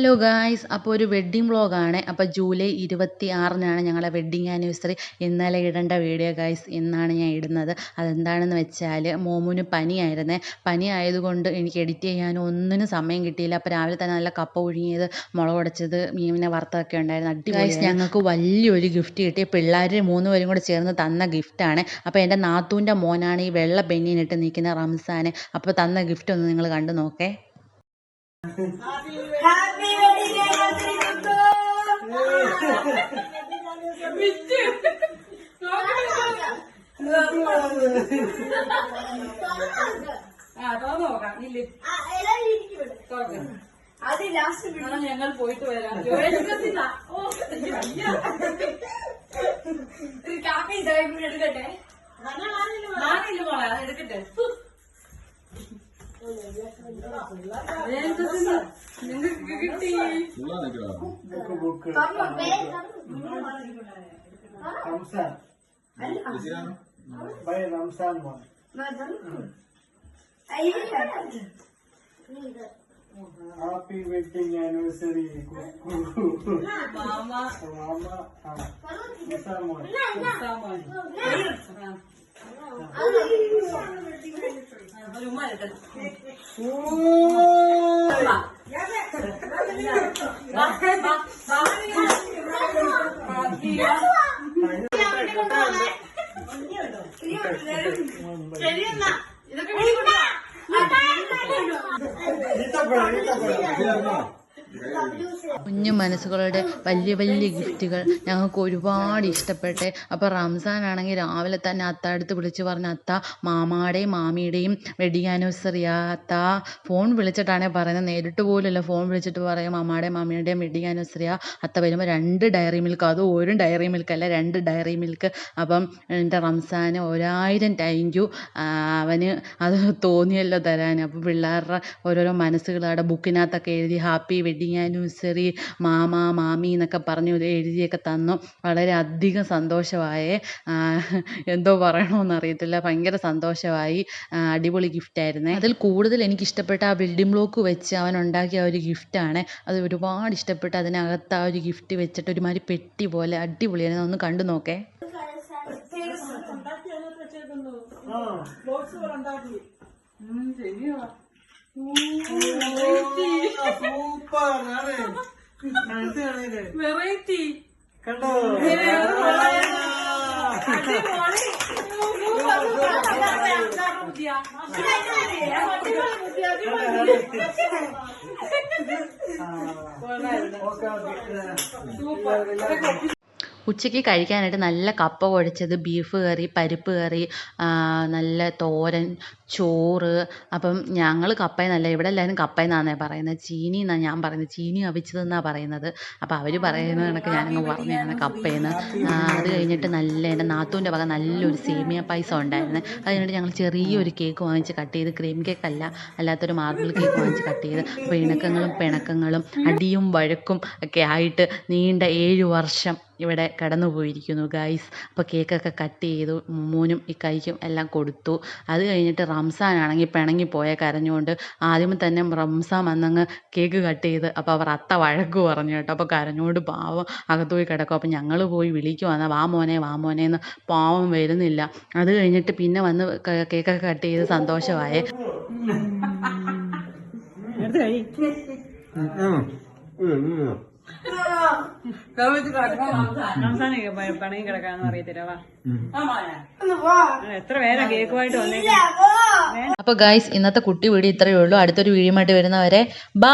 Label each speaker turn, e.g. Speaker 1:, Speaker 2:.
Speaker 1: Hello guys അപ്പോൾ ഒരു wedding വ്ളോഗാണ് അപ്പോൾ ജൂലൈ ഇരുപത്തി ആറിനാണ് ഞങ്ങളുടെ വെഡ്ഡിങ് ആനിവേഴ്സറി ഇന്നലെ ഇടേണ്ട വീഡിയോ ഗായ്സ് എന്നാണ് ഞാൻ ഇടുന്നത്. അതെന്താണെന്ന് വെച്ചാൽ മോമുന് പനിയായിരുന്നേ. പനി ആയതുകൊണ്ട് എനിക്ക് എഡിറ്റ് ചെയ്യാനും ഒന്നിനും സമയം കിട്ടിയില്ല. അപ്പോൾ രാവിലെ തന്നെ നല്ല കപ്പ ഒഴുങ്ങിയത് മുളക് ഉടച്ചത് മീമിനെ വറുത്തതൊക്കെ ഉണ്ടായിരുന്നു. അടി ഗായ്സ് ഞങ്ങൾക്ക് വലിയൊരു ഗിഫ്റ്റ് കിട്ടി. പിള്ളേർ മൂന്ന് പേരും കൂടെ ചേർന്ന് തന്ന ഗിഫ്റ്റാണ് അപ്പോൾ എന്റെ നാത്തൂന്റെ മോനാണ് ഈ വെള്ള ബെന്നിനിട്ട് നിൽക്കുന്ന റംസാൻ അപ്പോൾ തന്ന ഗിഫ്റ്റ് ഒന്ന് നിങ്ങൾ കണ്ടു നോക്കേ.
Speaker 2: ഹാപ്പി അത് ലാസ്റ്റ്
Speaker 3: ഞങ്ങൾ പോയിട്ട് വരാം
Speaker 2: കാപ്പി ഇതായി എടുക്കട്ടെ
Speaker 3: മാറിയില്ല മോളെ എടുക്കട്ടെ നിങ്ങൾക്ക് കിട്ടി
Speaker 4: ഹാപ്പി വെഡിങ് ആനിവേഴ്സറി
Speaker 3: മാമ
Speaker 4: മാമ ആ, നിസാർ
Speaker 1: കുഞ്ഞു മനസ്സുകളുടെ വലിയ വലിയ ഗിഫ്റ്റുകൾ ഞങ്ങൾക്ക് ഒരുപാട് ഇഷ്ടപ്പെട്ടെ. അപ്പോൾ റംസാൻ ആണെങ്കിൽ രാവിലെ തന്നെ അത്ത അടുത്ത് വിളിച്ച് പറഞ്ഞ അത്ത മാമാടെയും മാമിയുടെയും വെഡിങ് ആനിവേഴ്സറി അത്ത. ഫോൺ വിളിച്ചിട്ടാണ് പറയുന്നത്. നേരിട്ട് പോലുമല്ല ഫോൺ വിളിച്ചിട്ട് പറയും മാമാടെയും മാമിയുടെയും വെഡിങ് ആനിവേഴ്സറിയാ അത്ത വരുമ്പോൾ രണ്ട് ഡയറി മിൽക്ക് അതും ഒരു ഡയറി മിൽക്ക് അല്ല രണ്ട് ഡയറി മിൽക്ക് അപ്പം എന്റെ റംസാന് ഒരായിരം താങ്ക് യു അവന് അത് തോന്നിയല്ലോ തരാൻ. അപ്പോൾ പിള്ളേരുടെ ഓരോരോ മനസ്സുകൾ അവിടെ ബുക്കിനകത്തൊക്കെ എഴുതി ഹാപ്പി വെഡിങ് ആനിവേഴ്സറി മാമ മാമി എന്നൊക്കെ പറഞ്ഞ് എഴുതിയൊക്കെ തന്നു. വളരെ അധികം സന്തോഷമായേ എന്തോ പറയണമെന്ന് അറിയത്തില്ല. ഭയങ്കര സന്തോഷമായി അടിപൊളി ഗിഫ്റ്റായിരുന്നേ അതിൽ കൂടുതൽ എനിക്ക് ഇഷ്ടപ്പെട്ട ആ ബിൽഡിംഗ് ബ്ലോക്ക് വെച്ച് അവൻ ഉണ്ടാക്കിയ ആ ഒരു ഗിഫ്റ്റാണ് അത് ഒരുപാട് ഇഷ്ടപ്പെട്ട് അതിനകത്ത് ആ ഒരു ഗിഫ്റ്റ് വെച്ചിട്ട് ഒരുമാതിരി പെട്ടി പോലെ അടിപൊളിയായിരുന്നു. ഒന്ന് കണ്ടു നോക്കേ.
Speaker 4: സൂപ്പർ ആണ്.
Speaker 3: വെറൈറ്റി
Speaker 4: കണ്ടോ? സൂപ്പർ
Speaker 1: ഉച്ചയ്ക്ക് കഴിക്കാനായിട്ട് നല്ല കപ്പ കുഴച്ചത് ബീഫ് കറി പരിപ്പ് കറി നല്ല തോരൻ ചോറ്. അപ്പം ഞങ്ങൾ കപ്പയെന്നല്ല ഇവിടെ എല്ലാവരും കപ്പയെന്നാണേ പറയുന്നത്. ചീനി എന്നാണ് ഞാൻ പറയുന്നത്. ചീനി അവിച്ചതെന്നാണ് പറയുന്നത്. അപ്പോൾ അവർ പറയുന്നത് കണക്ക് ഞാനങ്ങ് പറഞ്ഞതാണ് കപ്പയെന്ന് അത് കഴിഞ്ഞിട്ട് നല്ല എന്റെ നാത്തൂന്റെ വക നല്ലൊരു സേമിയ പായസം ഉണ്ടായിരുന്നു. അത് കഴിഞ്ഞിട്ട് ഞങ്ങൾ ചെറിയൊരു കേക്ക് വാങ്ങിച്ച് കട്ട് ചെയ്ത് ക്രീം കേക്ക് അല്ല അല്ലാത്തൊരു മാർബിൾ കേക്ക് വാങ്ങിച്ച് കട്ട് ചെയ്ത് അപ്പോൾ ഇണക്കങ്ങളും പിണക്കങ്ങളും അടിയും വഴക്കും ഒക്കെ ആയിട്ട് നീണ്ട ഏഴ് വർഷം ഇവിടെ കടന്നുപോയിരിക്കുന്നു പോയിരിക്കുന്നു ഗായ്സ് അപ്പോൾ കേക്കൊക്കെ കട്ട് ചെയ്തു മോനും ഈ കൈക്കും എല്ലാം കൊടുത്തു. അത് കഴിഞ്ഞിട്ട് റംസാൻ ആണെങ്കിൽ പിണങ്ങി പോയ കരഞ്ഞുകൊണ്ട് ആദ്യം തന്നെ റംസാൻ വന്നങ്ങ് കേക്ക് കട്ട് ചെയ്ത് അപ്പോൾ അവർ അത്ത വഴക്ക് പറഞ്ഞു കേട്ടോ. അപ്പോൾ കരഞ്ഞുകൊണ്ട് പാവം അകത്ത് പോയി കിടക്കും. അപ്പോൾ ഞങ്ങൾ പോയി വിളിക്കുവാണ് വാ മോനെ വാ മോനെ എന്ന് പാവം വരുന്നില്ല. അത് കഴിഞ്ഞിട്ട് പിന്നെ വന്ന് കേക്കൊക്കെ കട്ട് ചെയ്ത് സന്തോഷമായേ.
Speaker 5: കിടക്കാന്ന് അറിയത്തില്ല വാ. എത്ര പേരാ കേക്കുമായിട്ട് വന്നേക്കാം
Speaker 1: അപ്പോൾ ഗായ്സ് ഇന്നത്തെ കുട്ടി വീഡിയോ ഇത്രയേ ഉള്ളൂ. അടുത്തൊരു വീഡിയോ ആയിട്ട് വരുന്നവരെ ബൈ